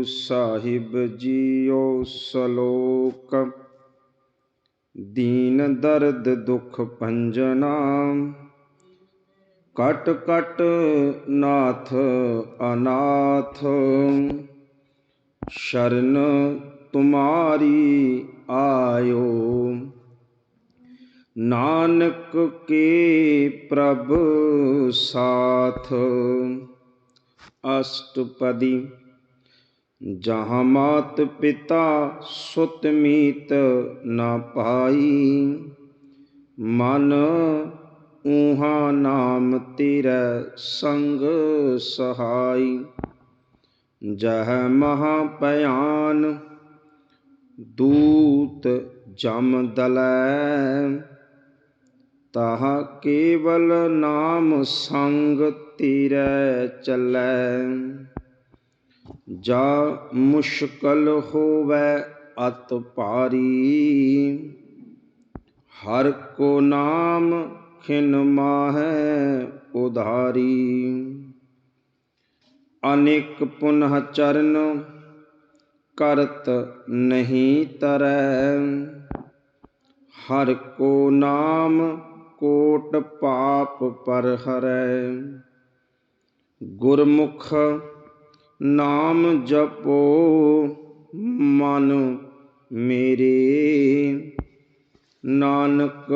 Guru Sahib JIO ਸਲੋਕ। ਦੀਨ ਦਰਦ ਦੁਖ ਭੰਜਨਾ। ਕਟ ਕਟ ਨਾਥ ਅਨਾਥ। ਸ਼ਰਨ ਤੁਮਾਰੀ ਆਇਓ। ਨਾਨਕ ਕੇ ਪ੍ਰਭ ਸਾਥ। ਅਸ਼ਟਪਦੀ ਜਹਾਂ ਮਾਤ ਪਿਤਾ ਸੁਤ ਮੀਤ ਨਾ ਪਾਈ। ਮਨ ਊਹਾ ਨਾਮ ਤੇਰਾ ਸੰਗ ਸਹਾਈ। ਜਹ ਮਹਾ ਭਿਆਨ ਦੂਤ ਜਮ ਦਲੈ। ਤਾਹ ਕੇਵਲ ਨਾਮ ਸੰਗ ਤੇਰੇ ਚੱਲੈ। ਜਾ ਮੁਸ਼ਕਲ ਹੋਵੇ ਅਤ ਭਾਰੀ। ਹਰ ਕੋ ਨਾਮ ਖਿਨ ਮਾਹੈ ਉਧਾਰੀ। ਅਨੇਕ ਪੁਨਹ ਚਰਨ ਕਰਤ ਨਹੀਂ ਤਰੈ। ਹਰ ਕੋ ਨਾਮ ਕੋਟ ਪਾਪ ਪਰ ਹਰੈ। ਗੁਰਮੁਖ ਨਾਮ ਜਪੋ ਮਨ ਮੇਰੇ। ਨਾਨਕ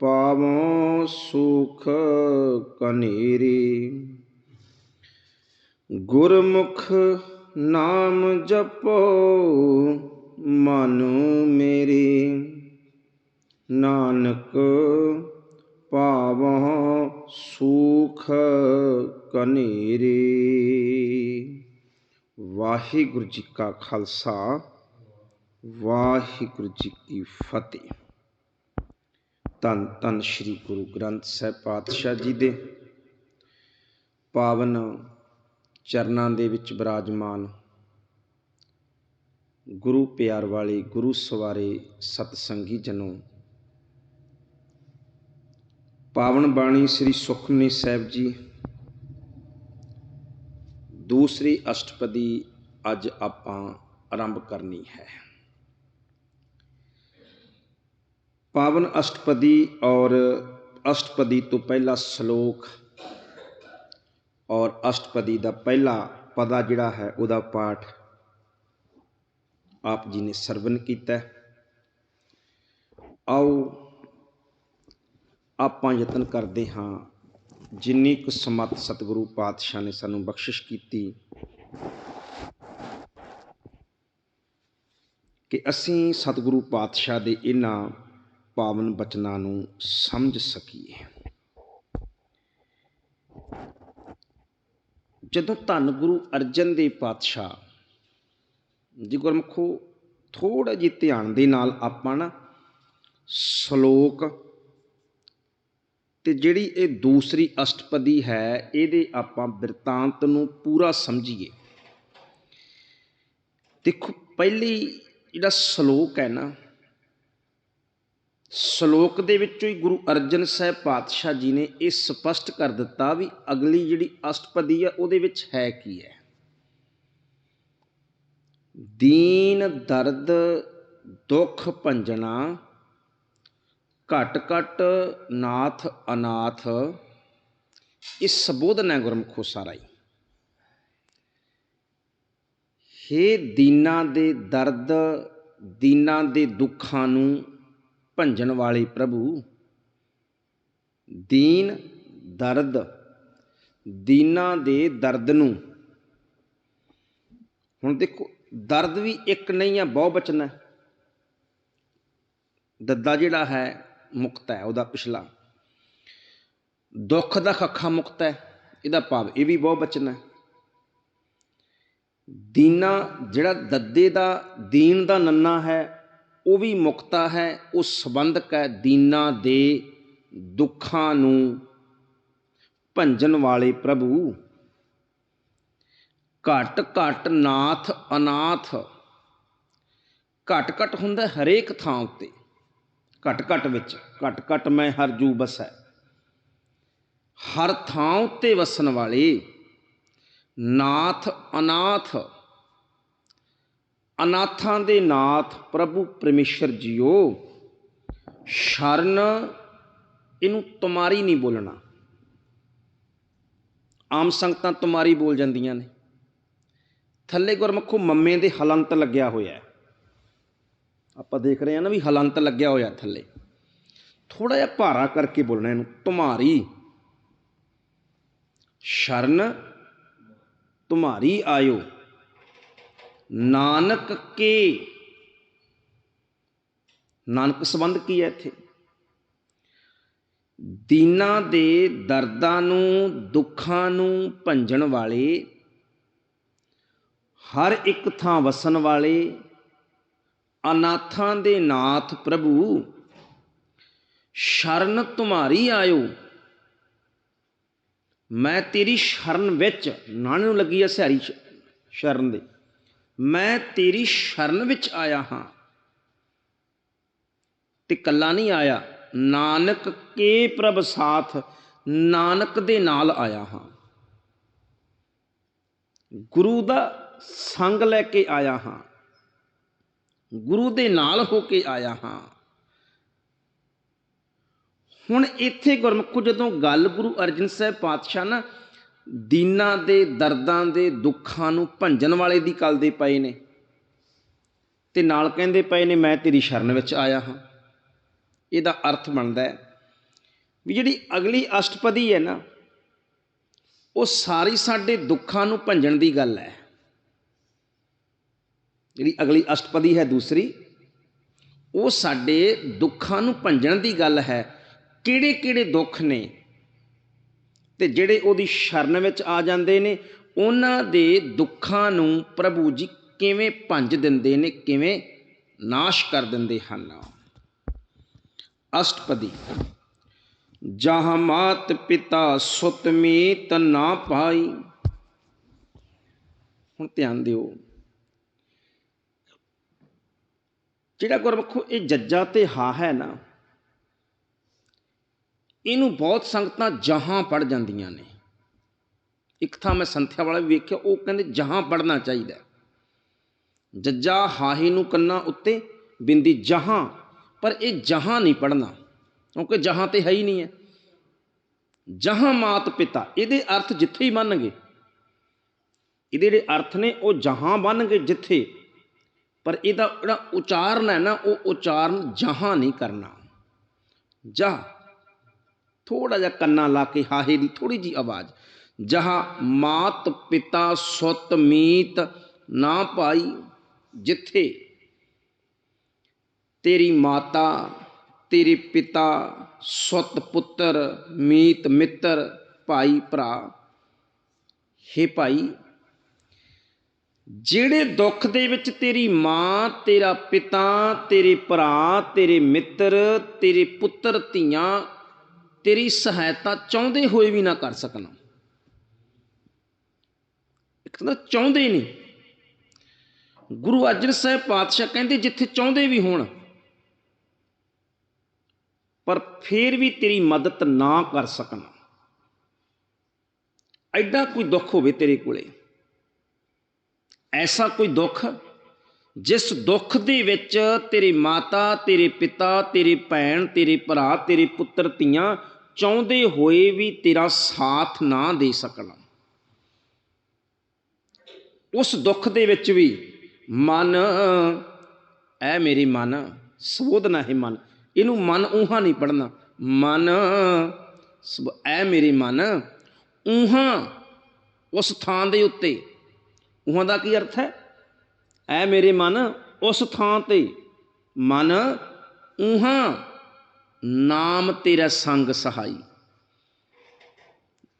ਪਾਵੋ ਸੁਖ ਕਨੇਰੇ। ਗੁਰਮੁਖ ਨਾਮ ਜਪੋ ਮਨ ਮੇਰੇ। ਨਾਨਕ ਪਾਵਹੁ ਸੁਖ ਕਨੇਰੇ। ਵਾਹਿਗੁਰੂ ਜੀ ਕਾ ਖਾਲਸਾ, ਵਾਹਿਗੁਰੂ ਜੀ ਕੀ ਫਤਿਹ। ਤਨ ਤਨ ਸ੍ਰੀ ਗੁਰੂ ਗ੍ਰੰਥ ਸਾਹਿਬ ਪਾਤਸ਼ਾਹ ਜੀ ਦੇ ਪਾਵਨ ਚਰਨਾਂ ਦੇ ਵਿੱਚ ਬਿਰਾਜਮਾਨ ਗੁਰੂ ਪਿਆਰ ਵਾਲੇ ਗੁਰੂ ਸਵਾਰੇ ਸਤਸੰਗੀ ਜਨੋ ਪਾਵਨ ਬਾਣੀ ਸ੍ਰੀ ਸੁਖਮਨੀ ਸਾਹਿਬ ਜੀ। ਦੂਸਰੀ ਅਸ਼ਟਪਦੀ ਅੱਜ ਆਪਾਂ ਆਰੰਭ ਕਰਨੀ ਹੈ। ਪਾਵਨ ਅਸ਼ਟਪਦੀ ਔਰ ਅਸ਼ਟਪਦੀ ਤੋਂ ਪਹਿਲਾ ਸ਼ਲੋਕ ਔਰ ਅਸ਼ਟਪਦੀ ਦਾ ਪਹਿਲਾ ਪਦਾ ਜਿਹੜਾ ਹੈ ਉਹਦਾ ਪਾਠ ਆਪ ਜੀ ਨੇ ਸਰਵਨ ਕੀਤਾ। ਆਓ ਆਪਾਂ ਯਤਨ ਕਰਦੇ ਹਾਂ, ਜਿੰਨੀ ਕੁ ਸਮੱਤ ਸਤਿਗੁਰੂ ਪਾਤਸ਼ਾਹ ਨੇ ਸਾਨੂੰ ਬਖਸ਼ਿਸ਼ ਕੀਤੀ, ਕਿ ਅਸੀਂ ਸਤਿਗੁਰੂ ਪਾਤਸ਼ਾਹ ਦੇ ਇਹਨਾਂ ਪਾਵਨ ਬਚਨਾਂ ਨੂੰ ਸਮਝ ਸਕੀਏ। ਜਦੋਂ ਧੰਨ ਗੁਰੂ ਅਰਜਨ ਦੇਵ ਪਾਤਸ਼ਾਹ ਜੀ ਗੁਰਮਖੋ ਥੋੜਾ ਜਿਹਾ ਧਿਆਨ ਦੇ ਨਾਲ ਆਪਾਂ ਨਾ ਸ਼ਲੋਕ ਅਤੇ ਜਿਹੜੀ ਇਹ ਦੂਸਰੀ ਅਸ਼ਟਪਦੀ ਹੈ, ਇਹਦੇ ਆਪਾਂ ਬਿਰਤਾਂਤ ਨੂੰ ਪੂਰਾ ਸਮਝੀਏ। ਦੇਖੋ, ਪਹਿਲੀ ਜਿਹੜਾ ਸ਼ਲੋਕ ਹੈ ਨਾ, ਸ਼ਲੋਕ ਦੇ ਵਿੱਚੋਂ ਹੀ ਗੁਰੂ ਅਰਜਨ ਸਾਹਿਬ ਪਾਤਸ਼ਾਹ ਜੀ ਨੇ ਇਹ ਸਪਸ਼ਟ ਕਰ ਦਿੱਤਾ ਵੀ ਅਗਲੀ ਜਿਹੜੀ ਅਸ਼ਟਪਦੀ ਹੈ ਉਹਦੇ ਵਿੱਚ ਹੈ ਕੀ ਹੈ। ਦੀਨ ਦਰਦ ਦੁੱਖ ਭੰਜਣਾ ਘਟ ਘਟ ਨਾਥ ਅਨਾਥ, ਇਸ ਸੰਬੋਧਨ ਹੈ ਗੁਰਮੁਖੋ ਸਾਰਾ ਹੀ ਹੇ ਦੀਨਾਂ ਦੇ ਦਰਦ, ਦੀਨਾਂ ਦੇ ਦੁੱਖਾਂ ਨੂੰ ਭੰਜਣ ਵਾਲੇ ਪ੍ਰਭੂ, ਦੀਨ ਦਰਦ, ਦੀਨਾਂ ਦੇ ਦਰਦ ਨੂੰ। ਹੁਣ ਦੇਖੋ, ਦਰਦ ਵੀ ਇੱਕ ਨਹੀਂ ਆ, ਬਹੁ ਬਚਨ ਹੈ। ਦੱਦਾ ਜਿਹੜਾ ਹੈ ਮੁਕਤ ਹੈ, ਉਹਦਾ ਪਿਛਲਾ। ਦੁੱਖ ਦਾ ਖੱਖਾ ਮੁਕਤ ਹੈ, ਇਹਦਾ ਭਾਵ, ਇਹ ਵੀ ਬਹੁਤ ਬਚਨ ਹੈ। ਦੀਨਾ ਜਿਹੜਾ ਦੱਦੇ ਦਾ, ਦੀਨ ਦਾ ਨੰਨਾ ਹੈ, ਉਹ ਵੀ ਮੁਕਤਾ ਹੈ, ਉਹ ਸੰਬੰਧਕ ਹੈ ਦੀਨਾ ਦੇ ਦੁੱਖਾਂ ਨੂੰ ਭੰਜਨ ਵਾਲੇ ਪ੍ਰਭੂ। ਘਟ ਘਟ ਨਾਥ ਅਨਾਥ। ਘਟ ਘਟ ਹੁੰਦਾ ਹਰੇਕ ਥਾਂ ਉੱਤੇ। ਘਟ ਘਟ ਵਿੱਚ, ਘਟ ਘਟ ਮੈਂ ਹਰ ਜੂ ਬਸੈ ਹਰ ਥਾਂ ਉੱਤੇ ਵਸਣ ਵਾਲੇ ਨਾਥ ਅਨਾਥ, ਅਨਾਥਾਂ ਦੇ ਨਾਥ ਪ੍ਰਭੂ ਪਰਮੇਸ਼ਰ ਜੀਓ, ਸ਼ਰਨ ਇਹਨੂੰ ਤੁਮਾਰੀ ਨਹੀਂ ਬੋਲਣਾ। ਆਮ ਸੰਗਤਾਂ ਤੁਮਾਰੀ ਬੋਲ ਜਾਂਦੀਆਂ ਨੇ। ਥੱਲੇ ਗੁਰਮੁਖੋ ਮੰਮੇ ਦੇ ਹਲੰਤ ਲੱਗਿਆ ਹੋਇਆ ਹੈ। ਆਪਾਂ ਦੇਖ ਰਹੇ ਹਾਂ ਨਾ ਵੀ ਹਲੰਤ ਲੱਗਿਆ ਹੋਇਆ ਥੱਲੇ। ਥੋੜਾ ਜਿਹਾ ਭਾਰਾ ਕਰਕੇ ਬੋਲਣਾ ਇਹਨੂੰ ਤੁਮਾਰੀ ਸ਼ਰਨ ਤੁਮਾਰੀ ਆਇਓ। ਨਾਨਕ ਕੇ। ਨਾਨਕ ਸੰਬੰਧ ਕੀ ਹੈ ਇੱਥੇ? ਦੀਨਾ ਦੇ ਦਰਦਾਂ ਨੂੰ, ਦੁੱਖਾਂ ਨੂੰ ਭੰਜਣ ਵਾਲੇ, ਹਰ ਇੱਕ ਥਾਂ ਵਸਣ ਵਾਲੇ ਅਨਾਥਾਂ ਦੇ ਨਾਥ ਪ੍ਰਭੂ, ਸ਼ਰਨ ਤੁਮਾਰੀ ਆਇਓ। ਮੈਂ ਤੇਰੀ ਸ਼ਰਨ ਵਿੱਚ ਨਾਣੇ ਨੂੰ ਲੱਗੀ ਐ ਸਿਹਾਰੀ ਸ਼ਰਨ ਦੇ। ਮੈਂ ਤੇਰੀ ਸ਼ਰਨ ਵਿੱਚ ਆਇਆ ਹਾਂ ਤੇ ਕੱਲਾ ਨਹੀਂ ਆਇਆ। ਨਾਨਕ ਕੇ ਪ੍ਰਭ ਸਾਥ, ਨਾਨਕ ਦੇ ਨਾਲ ਆਇਆ ਹਾਂ। ਗੁਰੂ ਦਾ ਸੰਗ ਲੈ ਕੇ ਆਇਆ ਹਾਂ। ਗੁਰੂ ਦੇ ਨਾਲ ਹੋ ਕੇ ਆਇਆ ਹਾਂ। ਹੁਣ ਇੱਥੇ ਗੁਰਮੁਖੋ ਜਦੋਂ ਗੱਲ ਗੁਰੂ ਅਰਜਨ ਸਾਹਿਬ ਪਾਤਸ਼ਾਹ ਨਾ ਦੀਨਾਂ ਦੇ, ਦਰਦਾਂ ਦੇ, ਦੁੱਖਾਂ ਨੂੰ ਭੰਜਨ ਵਾਲੇ ਦੀ ਗੱਲ ਪਏ ਨੇ ਤੇ ਨਾਲ ਕਹਿੰਦੇ ਪਏ ਨੇ, ਮੈਂ ਤੇਰੀ ਸ਼ਰਨ ਵਿੱਚ ਆਇਆ ਹਾਂ। ਇਹਦਾ ਅਰਥ ਬਣਦਾ ਹੈ ਵੀ ਜਿਹੜੀ ਅਗਲੀ ਅਸ਼ਟਪਦੀ ਹੈ ਨਾ, ਉਹ ਸਾਰੀ ਸਾਡੇ ਦੁੱਖਾਂ ਨੂੰ ਭੰਜਣ ਦੀ ਗੱਲ ਹੈ। ਜਿਹੜੀ ਅਗਲੀ ਅਸ਼ਟਪਦੀ ਹੈ ਦੂਸਰੀ, ਉਹ ਸਾਡੇ ਦੁੱਖਾਂ ਨੂੰ ਭੰਜਣ ਦੀ ਗੱਲ ਹੈ। ਕਿਹੜੇ ਕਿਹੜੇ ਦੁੱਖ ਨੇ? ਤੇ ਜਿਹੜੇ ਉਹਦੀ ਸ਼ਰਨ ਵਿੱਚ ਆ ਜਾਂਦੇ ਨੇ, ਉਹਨਾਂ ਦੇ ਦੁੱਖਾਂ ਨੂੰ ਪ੍ਰਭੂ ਜੀ ਕਿਵੇਂ ਭੰਜ ਦਿੰਦੇ ਨੇ, ਕਿਵੇਂ ਨਾਸ਼ ਕਰ ਦਿੰਦੇ ਹਨ? ਅਸ਼ਟਪਦੀ। ਜਹਾਂ ਮਾਤ ਪਿਤਾ ਸੁਤ ਮੀਤ ਨਾ ਪਾਈ। ਹੁਣ ਧਿਆਨ ਦਿਓ। ਜਿਹੜਾ ਗੁਰਮਖੋ ਇਹ ਜੱਜਾਂ ਤੇ ਹਾ ਹੈ ਨਾ, ਇਹਨੂੰ ਬਹੁਤ ਸੰਗਤਾਂ ਜਹਾਂ ਪੜ ਜਾਂਦੀਆਂ ਨੇ। ਇੱਕ ਥਾਂ ਮੈਂ ਸੰਥਿਆ ਵਾਲਾ ਵੀ ਵੇਖਿਆ, ਉਹ ਕਹਿੰਦੇ ਜਹਾਂ ਪੜਨਾ ਚਾਹੀਦਾ ਹੈ। ਜੱਜਾ ਹਾਹੀ ਨੂੰ ਕੰਨਾ ਉੱਤੇ ਬਿੰਦੀ ਜਹਾਂ, ਪਰ ਇਹ ਜਹਾਂ ਨਹੀਂ ਪੜਨਾ ਕਿਉਂਕਿ ਜਹਾਂ ਤੇ ਹੈ ਹੀ ਨਹੀਂ ਹੈ। ਜਹਾਂ ਮਾਤ ਪਿਤਾ, ਇਹਦੇ ਅਰਥ ਜਿੱਥੇ ਹੀ ਮੰਨਗੇ ਇਹਦੇ ਜਿਹੜੇ ਅਰਥ ਨੇ, ਉਹ ਜਹਾਂ ਬੰਨਗੇ ਜਿੱਥੇ। ਪਰ ਇਹਦਾ ਜਿਹੜਾ ਉਚਾਰਨ ਹੈ ਨਾ, ਉਹ ਉਚਾਰਨ ਜਹਾਂ ਨਹੀਂ ਕਰਨਾ। ਜਾ ਥੋੜਾ ਜਿਹਾ ਕੰਨਾ ਲਾ ਕੇ ਹਾਹੇ ਦੀ ਥੋੜੀ ਜੀ ਆਵਾਜ਼। ਜਹਾਂ, ਮਾਤ ਪਿਤਾ ਸੁਤ ਮੀਤ ਨਾ ਪਾਈ ਜਿੱਥੇ ਤੇਰੀ ਮਾਤਾ, ਤੇਰੇ ਪਿਤਾ ਸੁਤ ਪੁੱਤਰ, ਮੀਤ ਮਿੱਤਰ ਭਾਈ ਭਰਾ। ਹੇ ਭਾਈ ਜਿਹੜੇ ਦੁੱਖ ਦੇ ਵਿੱਚ ਤੇਰੀ ਮਾਂ, ਤੇਰਾ ਪਿਤਾ, ਤੇਰੇ ਭਰਾ, ਤੇਰੇ ਮਿੱਤਰ, ਤੇਰੇ ਪੁੱਤਰ, ਧੀਆਂ, ਤੇਰੀ ਸਹਾਇਤਾ ਚਾਹੁੰਦੇ ਹੋਏ ਵੀ ਨਾ ਕਰ ਸਕਣ। ਇੱਕ ਚਾਹੁੰਦੇ ਨਹੀਂ। ਗੁਰੂ ਅਰਜਨ ਸਾਹਿਬ ਪਾਤਸ਼ਾਹ ਕਹਿੰਦੇ, ਜਿੱਥੇ ਚਾਹੁੰਦੇ ਵੀ ਹੋਣ, ਪਰ ਫੇਰ ਵੀ ਤੇਰੀ ਮਦਦ ਨਾ ਕਰ ਸਕਣ। ਐਡਾ ਕੋਈ ਦੁੱਖ ਹੋਵੇ ਤੇਰੇ ਕੋਲੇ। ਐਸਾ ਕੋਈ ਦੁੱਖ? ਜਿਸ ਦੁੱਖ ਦੇ ਵਿੱਚ ਤੇਰੀ ਮਾਤਾ, ਤੇਰੇ ਪਿਤਾ, ਤੇਰੀ ਭੈਣ, ਤੇਰੇ ਭਰਾ, ਤੇਰੇ ਪੁੱਤਰ, ਧੀਆਂ ਚਾਹੁੰਦੇ ਹੋਏ ਵੀ ਤੇਰਾ ਸਾਥ ਨਾ ਦੇ ਸਕਣ। ਉਸ ਦੁੱਖ ਦੇ ਵਿੱਚ ਵੀ ਮਨ, ਐ ਮੇਰੀ ਮਨ, ਸਬੋਧਨਾ ਹੈ ਮਨ। ਇਹਨੂੰ ਮਨ ਊਹਾ ਨਹੀਂ ਪੜਨਾ ਮਨ, ਸਬ- ਐ ਮੇਰੀ ਮਨ, ਊਹਾ ਉਸ ਥਾਂ ਦੇ ਉੱਤੇ ਉਹਾਂ ਦਾ ਕੀ ਅਰਥ ਹੈ? ਐ ਮੇਰੇ ਮਨ, ਉਸ ਥਾਂ ਤੇ ਮਨ, ਉਹਾਂ ਨਾਮ ਤੇਰਾ ਸੰਗ ਸਹਾਈ।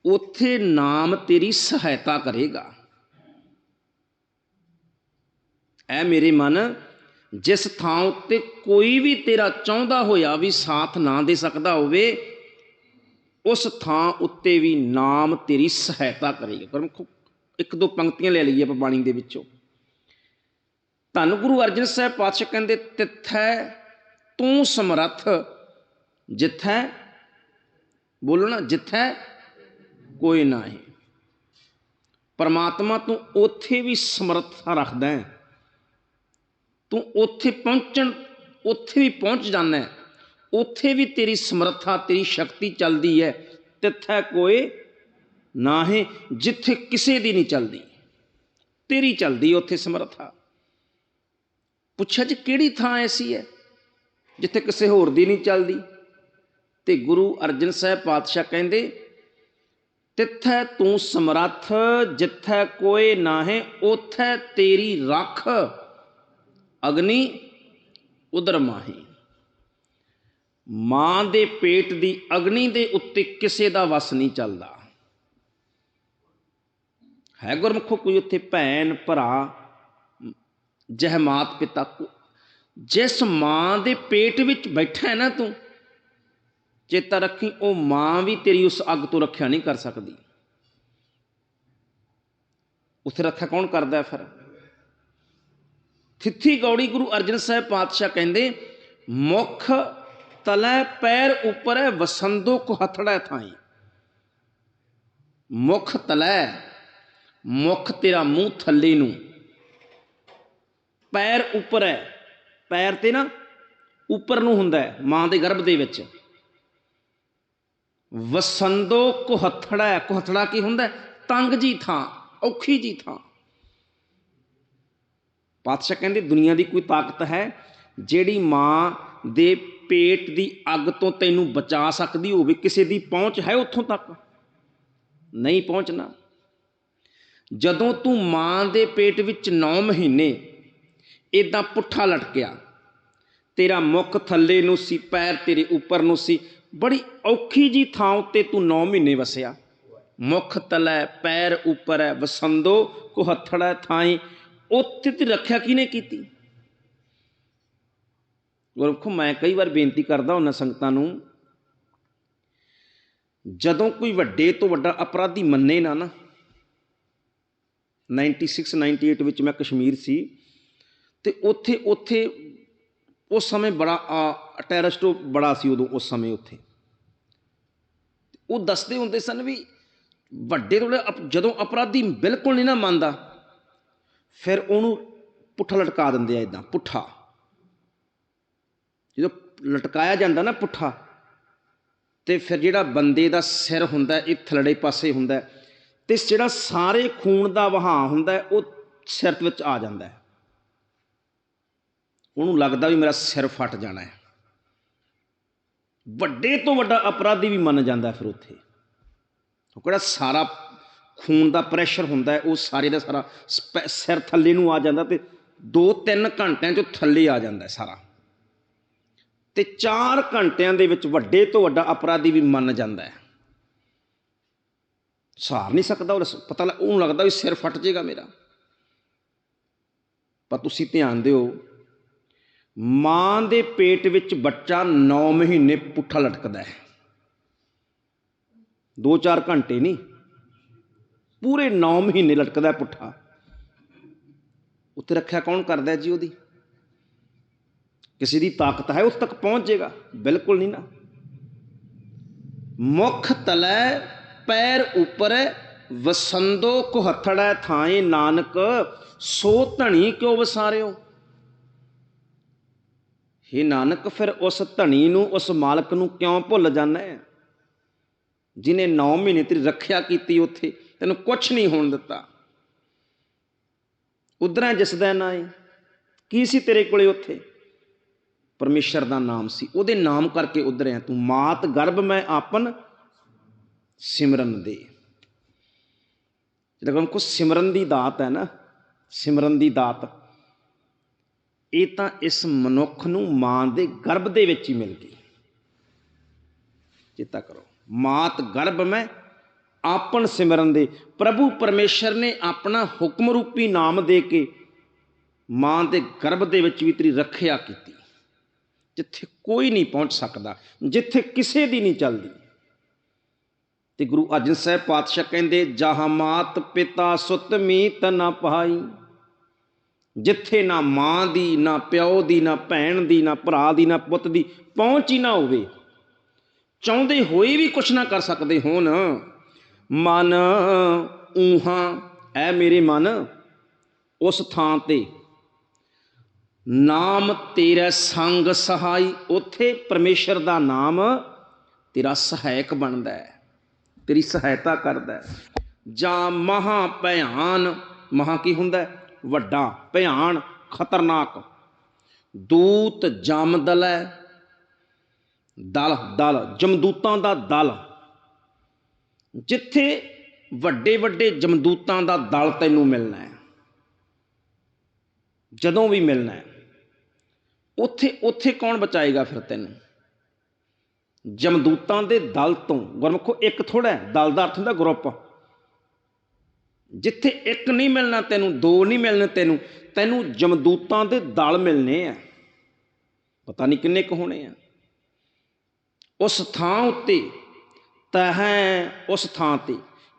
ਉੱਥੇ ਨਾਮ ਤੇਰੀ ਸਹਾਇਤਾ ਕਰੇਗਾ। ਐ ਮੇਰੇ ਮਨ, ਜਿਸ ਥਾਂ ਉੱਤੇ ਕੋਈ ਵੀ ਤੇਰਾ ਚਾਹੁੰਦਾ ਹੋਇਆ ਵੀ ਸਾਥ ਨਾ ਦੇ ਸਕਦਾ ਹੋਵੇ, ਉਸ ਥਾਂ ਉੱਤੇ ਵੀ ਨਾਮ ਤੇਰੀ ਸਹਾਇਤਾ ਕਰੇਗਾ। ਗੁਰਮੁਖੋ ਇੱਕ ਦੋ ਪੰਕਤੀਆਂ ਲੈ ਲਈਏ ਆਪਾਂ ਬਾਣੀ ਦੇ ਵਿੱਚੋਂ। ਧੰਨ ਗੁਰੂ ਅਰਜਨ ਸਾਹਿਬ ਪਾਤਸ਼ਾਹ ਕਹਿੰਦੇ, ਤਿੱਥੈ ਤੂੰ ਸਮਰੱਥ, ਜਿੱਥੈ, ਬੋਲੋ ਨਾ, ਜਿੱਥੈ ਕੋਈ ਨਹੀਂ। ਪਰਮਾਤਮਾ ਤੂੰ ਉੱਥੇ ਵੀ ਸਮਰੱਥਾ ਰੱਖਦਾ ਹੈ। ਤੂੰ ਉੱਥੇ ਪਹੁੰਚਣ, ਉੱਥੇ ਵੀ ਪਹੁੰਚ ਜਾਂਦਾ ਉੱਥੇ ਵੀ ਤੇਰੀ ਸਮਰੱਥਾ, ਤੇਰੀ ਸ਼ਕਤੀ ਚੱਲਦੀ ਹੈ। ਤਿੱਥੈ ਕੋਈ ਨਾ ਹੈ ਜਿੱਥੇ ਕਿਸੇ ਦੀ ਨਹੀਂ ਚੱਲਦੀ। ਤੇਰੀ ਚੱਲਦੀ ਉੱਥੇ ਸਮਰੱਥਾ। ਪੁੱਛਿਆ ਜੀ ਕਿਹੜੀ ਥਾਂ ਐਸੀ ਹੈ ਜਿੱਥੇ ਕਿਸੇ ਹੋਰ ਦੀ ਨਹੀਂ ਚੱਲਦੀ? ਤੇ ਗੁਰੂ ਅਰਜਨ ਸਾਹਿਬ ਪਾਤਸ਼ਾਹ ਕਹਿੰਦੇ, ਤਿੱਥੈ ਤੂੰ ਸਮਰੱਥ, ਜਿੱਥੈ ਕੋਏ ਨਾਹੇ ਉਥੈ ਤੇਰੀ ਰੱਖ। ਅਗਨੀ ਉਦਰ ਮਾਹੀ। ਮਾਂ ਦੇ ਪੇਟ ਦੀ ਅਗਨੀ ਦੇ ਉੱਤੇ ਕਿਸੇ ਦਾ ਵਸ ਨਹੀਂ ਚੱਲਦਾ। ਹੈ ਗੁਰਮੁਖੋ ਕੋਈ ਉੱਥੇ ਭੈਣ ਭਰਾ, ਜਹ ਮਾਤ ਪਿਤਾ ਜਿਸ ਮਾਂ ਦੇ ਪੇਟ ਵਿੱਚ ਬੈਠਾ ਹੈ ਨਾ ਤੂੰ, ਚੇਤਾ ਰੱਖੀ ਉਹ ਮਾਂ ਵੀ ਤੇਰੀ ਉਸ ਅੱਗ ਤੋਂ ਰੱਖਿਆ ਨਹੀਂ ਕਰ ਸਕਦੀ। ਉੱਥੇ ਰੱਖਿਆ ਕੌਣ ਕਰਦਾ ਫਿਰ? ਥਿੱਥੀ ਗੌੜੀ ਗੁਰੂ ਅਰਜਨ ਸਾਹਿਬ ਪਾਤਸ਼ਾਹ ਕਹਿੰਦੇ, ਮੁਖ ਤਲੈ ਪੈਰ ਉੱਪਰ ਹੈ ਵਸੰਦੋ ਕੋ ਹਥੜਾ ਥਾਈ। ਮੁਖ ਤਲੈ ਮੁਖ ਤੇਰਾ ਮੂੰਹ ਥੱਲੇ ਨੂੰ। ਪੈਰ ਉੱਪਰ ਹੈ। ਪੈਰ ਤੇ ਨਾ ਉੱਪਰ ਨੂੰ ਹੁੰਦਾ ਹੈ, ਮਾਂ ਦੇ ਗਰਭ ਦੇ ਵਿੱਚ। ਵਸੰਦੋ ਕੁਹਥੜਾ ਕੁਹਥੜਾ ਕੀ ਹੁੰਦਾ ਤੰਗ ਜੀ ਥਾਂ, ਔਖੀ ਜੀ ਥਾਂ। ਪਾਤਸ਼ਾਹ ਕਹਿੰਦੇ, ਦੁਨੀਆ ਦੀ ਕੋਈ ਤਾਕਤ ਹੈ ਜਿਹੜੀ ਮਾਂ ਦੇ ਪੇਟ ਦੀ ਅੱਗ ਤੋਂ ਤੈਨੂੰ ਬਚਾ ਸਕਦੀ ਹੋਵੇ, ਕਿਸੇ ਦੀ ਪਹੁੰਚ ਹੈ ਉੱਥੋਂ ਤੱਕ? ਨਹੀਂ ਪਹੁੰਚਣਾ। ਜਦੋਂ ਤੂੰ ਮਾਂ ਦੇ ਪੇਟ ਵਿੱਚ 9 ਮਹੀਨੇ ਇਦਾਂ ਪੁੱਠਾ ਲਟਕਿਆ, ਤੇਰਾ ਮੁੱਖ ਥੱਲੇ ਨੂੰ ਸੀ, ਪੈਰ ਤੇਰੇ ਉੱਪਰ ਨੂੰ ਸੀ, ਬੜੀ ਔਖੀ ਜੀ ਥਾਂ ਉੱਤੇ ਤੂੰ 9 ਮਹੀਨੇ ਵਸਿਆ। ਮੁੱਖ ਤਲੈ, ਪੈਰ ਉੱਪਰ ਹੈ, ਵਸੰਦੋ ਕੁਹਥੜਾ ਥਾਈ, ਉੱਥੇ ਤੇ ਰੱਖਿਆ ਕਿਨੇ ਕੀਤੀ? ਗੁਰਮੁਖੋ, ਮੈਂ ਕਈ ਵਾਰ ਬੇਨਤੀ ਕਰਦਾ ਉਹਨਾਂ ਸੰਗਤਾਂ ਨੂੰ, ਜਦੋਂ ਕੋਈ ਵੱਡੇ ਤੋਂ ਵੱਡਾ ਅਪਰਾਧੀ ਮੰਨੇ ਨਾ ਨਾ 96 98 ਵਿੱਚ ਮੈਂ ਕਸ਼ਮੀਰ ਸੀ ਤੇ ਉੱਥੇ ਉੱਥੇ ਉਸ ਸਮੇਂ ਬੜਾ ਟੈਰਰਿਸਟ ਬੜਾ ਸੀ ਉਦੋਂ ਉਸ ਸਮੇਂ ਉੱਥੇ। ਉਹ ਦੱਸਦੇ ਹੁੰਦੇ ਸਨ ਵੀ ਵੱਡੇ ਤੋਂ ਅਪ- ਜਦੋਂ ਅਪਰਾਧੀ ਬਿਲਕੁਲ ਨਹੀਂ ਨਾ ਮੰਨਦਾ, ਫਿਰ ਉਹਨੂੰ ਪੁੱਠਾ ਲਟਕਾ ਦਿੰਦੇ ਆ ਇਦਾਂ ਪੁੱਠਾ। ਜਦੋਂ ਲਟਕਾਇਆ ਜਾਂਦਾ ਨਾ ਪੁੱਠਾ, ਤੇ ਫਿਰ ਜਿਹੜਾ ਬੰਦੇ ਦਾ ਸਿਰ ਹੁੰਦਾ, ਇਹ ਥਲੜੇ ਪਾਸੇ ਹੁੰਦਾ ਤੇ ਜਿਹੜਾ ਸਾਰੇ ਖੂਨ ਦਾ ਵਹਾਅ ਹੁੰਦਾ ਹੈ, ਉਹ ਸਿਰ ਦੇ ਵਿੱਚ ਆ ਜਾਂਦਾ ਹੈ। ਉਹਨੂੰ ਲੱਗਦਾ ਵੀ ਮੇਰਾ ਸਿਰ ਫਟ ਜਾਣਾ ਹੈ। ਵੱਡੇ ਤੋਂ ਵੱਡਾ ਅਪਰਾਧੀ ਵੀ ਮੰਨ ਜਾਂਦਾ ਫਿਰ ਉੱਥੇ। ਉਹ ਕਿਹੜਾ ਸਾਰਾ ਖੂਨ ਦਾ ਪ੍ਰੈਸ਼ਰ ਹੁੰਦਾ ਹੈ ਉਹ ਸਾਰੇ ਦਾ ਸਾਰਾ ਸਪੈ- ਸਿਰ ਥੱਲੇ ਨੂੰ ਆ ਜਾਂਦਾ ਤੇ 2-3 ਘੰਟਿਆਂ 'ਚੋਂ ਥੱਲੇ ਆ ਜਾਂਦਾ ਸਾਰਾ। ਤੇ 4 ਘੰਟਿਆਂ ਦੇ ਵਿੱਚ ਵੱਡੇ ਤੋਂ ਵੱਡਾ ਅਪਰਾਧੀ ਵੀ ਮੰਨ ਜਾਂਦਾ ਹੈ। ਸਹਾਰ ਨਹੀਂ ਸਕਦਾ ਉਹ ਪਤਾ ਲੱਗ- ਉਹਨੂੰ ਲੱਗਦਾ ਵੀ ਸਿਰ ਫਟ ਜਾਏਗਾ ਮੇਰਾ। ਪਰ ਤੁਸੀਂ ਧਿਆਨ ਦਿਓ, ਮਾਂ ਦੇ ਪੇਟ ਵਿੱਚ ਬੱਚਾ 9 ਮਹੀਨੇ ਪੁੱਠਾ ਲਟਕਦਾ ਹੈ। 2-4 ਘੰਟੇ ਨਹੀਂ, ਪੂਰੇ 9 ਮਹੀਨੇ ਲਟਕਦਾ ਪੁੱਠਾ। ਉੱਤੇ ਰੱਖਿਆ ਕੌਣ ਕਰਦਾ ਜੀ ਉਹਦੀ? ਕਿਸੇ ਦੀ ਤਾਕਤ ਹੈ, ਉਸ ਤੱਕ ਪਹੁੰਚ ਜਾਏਗਾ ਬਿਲਕੁਲ ਨਹੀਂ ਨਾ। ਮੁਖ ਤਲੈ ਪੈਰ ਉੱਪਰ ਵਸੰਦੋ ਕੁਹਥੜੈ ਥਾਏ ਨਾਨਕ, ਸੋ ਧਣੀ ਕਿਉ ਵਸਾਰਿਓ? हे ਨਾਨਕ, ਫਿਰ ਉਸ ਧਣੀ ਨੂੰ, ਉਸ ਮਾਲਕ ਨੂੰ ਕਿਉਂ ਭੁੱਲ ਜਾਂਦਾ ਹੈ ਜਿਨੇ 9 ਮਹੀਨੇ ਤੇਰੀ ਰੱਖਿਆ ਕੀਤੀ ਉੱਥੇ, ਤੈਨੂੰ ਕੁਝ ਨਹੀਂ ਹੋਣ ਦਿੱਤਾ। ਉਧਰਾਂ ਜਿਸਦਾ ਨਾਂ ਹੈ ਕੀ ਸੀ ਤੇਰੇ ਕੋਲੇ ਉੱਥੇ? ਪਰਮੇਸ਼ਰ ਦਾ ਨਾਮ ਸੀ। ਉਹਦੇ ਨਾਮ ਕਰਕੇ ਉਧਰਿਆ ਤੂੰ ਮਾਤ ਗਰਭ ਮੈਂ ਆਪਨ ਸਿਮਰਨ ਦੇ। ਜਿਹੜਾ ਕੋ ਸਿਮਰਨ ਦੀ ਦਾਤ ਹੈ ਨਾ, ਸਿਮਰਨ ਦੀ ਦਾਤ, ਇਹ ਤਾਂ ਇਸ ਮਨੁੱਖ ਨੂੰ ਮਾਂ ਦੇ ਗਰਭ ਦੇ ਵਿੱਚ ਹੀ ਮਿਲ ਗਈ। ਚੇਤਾ ਕਰੋ, ਮਾਤ ਗਰਭ ਮੈਂ ਆਪਨ ਸਿਮਰਨ ਦੇ। ਪ੍ਰਭੂ ਪਰਮੇਸ਼ਰ ਨੇ ਆਪਣਾ ਹੁਕਮ ਰੂਪੀ ਨਾਮ ਦੇ ਕੇ ਮਾਂ ਦੇ ਗਰਭ ਦੇ ਵਿੱਚ ਵੀ ਤੇਰੀ ਰੱਖਿਆ ਕੀਤੀ। ਜਿੱਥੇ ਕੋਈ ਨਹੀਂ ਪਹੁੰਚ ਸਕਦਾ, ਜਿੱਥੇ ਕਿਸੇ ਦੀ ਨਹੀਂ ਚੱਲਦੀ। ਤੇ ਗੁਰੂ ਅਰਜਨ ਸਾਹਿਬ ਪਾਤਸ਼ਾਹ ਕਹਿੰਦੇ, ਜਹਾਂ ਮਾਤ ਪਿਤਾ ਸੁਤ ਮੀਤ ਨਾ ਪਾਈ ਜਿੱਥੇ ਨਾ ਮਾਂ ਦੀ, ਨਾ ਪਿਓ ਦੀ, ਨਾ ਭੈਣ ਦੀ, ਨਾ ਭਰਾ ਦੀ, ਨਾ ਪੁੱਤ ਦੀ ਪਹੁੰਚ ਹੀ ਨਾ ਹੋਵੇ। ਚਾਹੁੰਦੇ ਹੋਏ ਵੀ ਕੁਛ ਨਾ ਕਰ ਸਕਦੇ ਹੋਣ। ਮਨ ਊਹਾਂ, ਐ ਮੇਰੇ ਮਨ, ਉਸ ਥਾਂ ਤੇ। ਨਾਮ ਤੇਰਾ ਸੰਗ ਸਹਾਈ, ਉੱਥੇ ਪਰਮੇਸ਼ਰ ਦਾ ਨਾਮ ਤੇਰਾ ਸਹਾਇਕ ਬਣਦਾ ਹੈ। ਤੇਰੀ ਸਹਾਇਤਾ ਕਰਦਾ ਜਾਂ ਮਹਾ ਭਿਆਨ, ਮਹਾ ਕੀ ਹੁੰਦਾ ਵੱਡਾ ਭਿਆਨ, ਖਤਰਨਾਕ। ਦੂਤ ਜਮਦਲ ਹੈ। ਦਲ ਦਲ, ਜਮਦੂਤਾਂ ਦਾ ਦਲ। ਜਿੱਥੇ ਵੱਡੇ ਵੱਡੇ ਜਮਦੂਤਾਂ ਦਾ ਦਲ ਤੈਨੂੰ ਮਿਲਣਾ ਹੈ। ਜਦੋਂ ਵੀ ਮਿਲਣਾ ਹੈ। ਉੱਥੇ ਉੱਥੇ ਕੌਣ ਬਚਾਏਗਾ ਫਿਰ ਤੈਨੂੰ? ਜਮਦੂਤਾਂ ਦੇ ਦਲ ਤੋਂ, ਗੁਰਮੁਖੋ, ਇੱਕ ਥੋੜਾ ਦਲ ਦਾ ਅਰਥ ਹੁੰਦਾ ਗਰੁੱਪ। ਜਿੱਥੇ ਇੱਕ ਨਹੀਂ ਮਿਲਣਾ ਤੈਨੂੰ, ਦੋ ਨਹੀਂ ਮਿਲਣੇ ਤੈਨੂੰ ਤੈਨੂੰ ਜਮਦੂਤਾਂ ਦੇ ਦਲ ਮਿਲਨੇ ਆ। ਪਤਾ ਨਹੀਂ ਕਿੰਨੇ ਕੁ ਹੋਣੇ ਆ। ਉਸ ਥਾਂ ਉੱਤੇ, ਤਹੈ ਉਸ ਥਾਂ ਤੇ,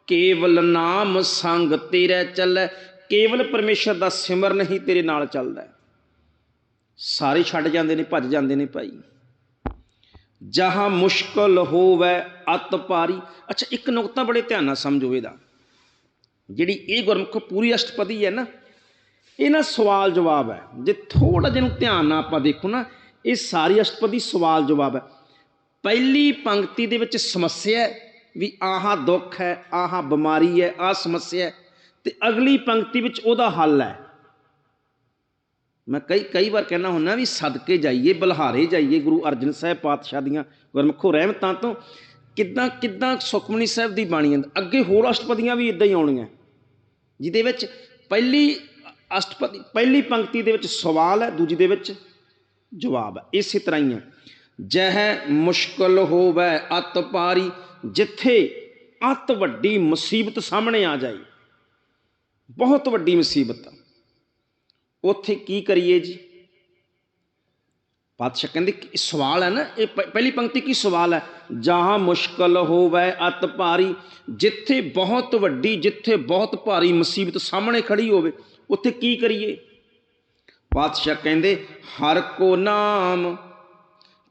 ਕੇਵਲ ਨਾਮ ਸੰਗ ਤੇਰੇ ਚੱਲੈ, ਕੇਵਲ ਪਰਮੇਸ਼ਰ ਦਾ ਸਿਮਰਨ ਹੀ ਤੇਰੇ ਨਾਲ ਚੱਲਦਾ। ਸਾਰੇ ਛੱਡ ਜਾਂਦੇ ਨੇ, ਭੱਜ ਜਾਂਦੇ ਨੇ ਭਾਈ। ਜਹਾਂ ਮੁਸ਼ਕਲ ਹੋਵੇ ਅਤ ਭਾਰੀ। ਅੱਛਾ, ਇੱਕ ਨੁਕਤਾ ਬੜੇ ਧਿਆਨ ਨਾਲ ਸਮਝੋ ਇਹਦਾ। ਜਿਹੜੀ ਇਹ ਗੁਰਮੁਖ ਪੂਰੀ ਅਸ਼ਟਪਦੀ ਹੈ ਨਾ ਇਹ ਨਾ ਸਵਾਲ ਜਵਾਬ ਹੈ। ਜੇ ਥੋੜਾ ਜਿਹਾ ਨੂੰ ਧਿਆਨ ਨਾਲ ਆਪਾਂ ਦੇਖੋ ਨਾ, ਇਹ ਸਾਰੀ ਅਸ਼ਟਪਦੀ ਸਵਾਲ ਜਵਾਬ ਹੈ। ਪਹਿਲੀ ਪੰਕਤੀ ਦੇ ਵਿੱਚ ਸਮੱਸਿਆ ਵੀ ਆਹ ਦੁੱਖ ਹੈ, ਆਹ ਬਿਮਾਰੀ ਹੈ, ਆਹ ਸਮੱਸਿਆ ਹੈ ਤੇ ਅਗਲੀ ਪੰਕਤੀ ਵਿੱਚ ਉਹਦਾ ਹੱਲ ਹੈ। ਮੈਂ ਕਈ ਕਈ ਵਾਰ ਕਹਿਣਾ ਹੁੰਦਾ ਵੀ ਸਦਕੇ ਜਾਈਏ, ਬਲਹਾਰੇ ਜਾਈਏ, ਗੁਰੂ ਅਰਜਨ ਸਾਹਿਬ ਪਾਤਸ਼ਾਹ ਦੀਆਂ ਗੁਰਮੁਖੋ ਰਹਿਮਤਾਂ ਤੋਂ। ਕਿੱਦਾਂ ਕਿੱਦਾਂ ਸੁਖਮਨੀ ਸਾਹਿਬ ਦੀ ਬਾਣੀ ਅੰਦਰ ਅੱਗੇ ਹੋਰ ਅਸ਼ਟਪਦੀਆਂ ਵੀ ਇਦਾਂ ਹੀ ਆਉਣੀਆਂ। ਜਿਹਦੇ ਵਿੱਚ ਪਹਿਲੀ ਅਸ਼ਟਪਦੀ, ਪਹਿਲੀ ਪੰਕਤੀ ਦੇ ਵਿੱਚ ਸਵਾਲ ਹੈ, ਦੂਜੀ ਦੇ ਵਿੱਚ ਜਵਾਬ ਹੈ। ਇਸੇ ਤਰ੍ਹਾਂ ਹੀ ਹੈ। ਜਹ ਮੁਸ਼ਕਲ ਹੋਵੇ, ਅਤ ਪਾਰੀ, ਜਿੱਥੇ ਅਤ ਵੱਡੀ ਮੁਸੀਬਤ ਸਾਹਮਣੇ ਆ ਜਾਏ। ਬਹੁਤ ਵੱਡੀ ਮੁਸੀਬਤ। ਉੱਥੇ ਕੀ ਕਰੀਏ ਜੀ? ਪਾਤਸ਼ਾਹ ਕਹਿੰਦੇ ਕਿ ਸਵਾਲ ਹੈ ਨਾ, ਇਹ ਪਹਿਲੀ ਪੰਕਤੀ ਕੀ ਸਵਾਲ ਹੈ? ਜਹਾਂ ਮੁਸ਼ਕਲ ਹੋਵੇ ਅਤ ਭਾਰੀ, ਜਿੱਥੇ ਬਹੁਤ ਵੱਡੀ, ਜਿੱਥੇ ਬਹੁਤ ਭਾਰੀ ਮੁਸੀਬਤ ਸਾਹਮਣੇ ਖੜੀ ਹੋਵੇ, ਉੱਥੇ ਕੀ ਕਰੀਏ? ਪਾਤਸ਼ਾਹ ਕਹਿੰਦੇ, ਹਰ ਕੋ ਨਾਮ,